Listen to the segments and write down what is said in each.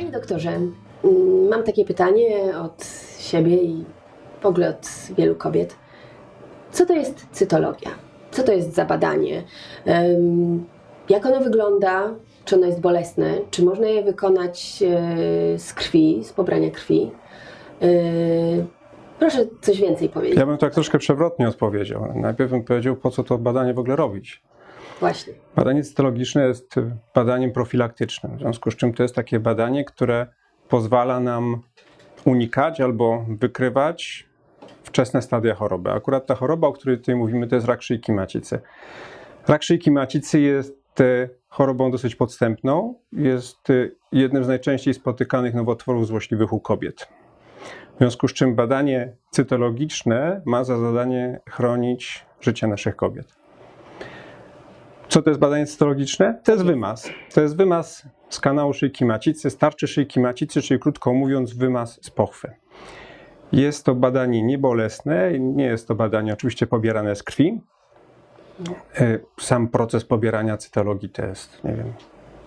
Panie doktorze, mm, mam takie pytanie od siebie i w ogóle od wielu kobiet. Co to jest cytologia? Co to jest za badanie? Jak ono wygląda? Czy ono jest bolesne? Czy można je wykonać e, z krwi, z pobrania krwi? E, Proszę coś więcej powiedzieć. Ja bym tak troszkę przewrotnie odpowiedział. Najpierw bym powiedział, po co to badanie w ogóle robić. Właśnie. Badanie cytologiczne jest badaniem profilaktycznym, w związku z czym to jest takie badanie, które pozwala nam unikać albo wykrywać wczesne stadia choroby. Akurat ta choroba, o której tutaj mówimy, to jest rak szyjki macicy. Rak szyjki macicy jest e, chorobą dosyć podstępną, jest e, jednym z najczęściej spotykanych nowotworów złośliwych u kobiet. W związku z czym badanie cytologiczne ma za zadanie chronić życie naszych kobiet. Co to jest badanie cytologiczne? To jest wymaz. To jest wymaz z kanału szyjki macicy, starczy szyjki macicy, czyli krótko mówiąc wymaz z pochwy. Jest to badanie niebolesne, nie jest to badanie oczywiście pobierane z krwi. E, Sam proces pobierania cytologii to jest, nie wiem,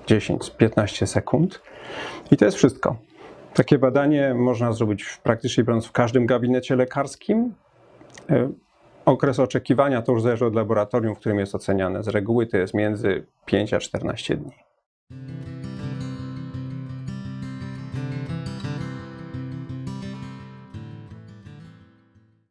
10-15 sekund. I to jest wszystko. Takie badanie można zrobić praktycznie biorąc w każdym gabinecie lekarskim. Okres oczekiwania to już zależy od laboratorium, w którym jest oceniane. Z reguły to jest między 5 a 14 dni.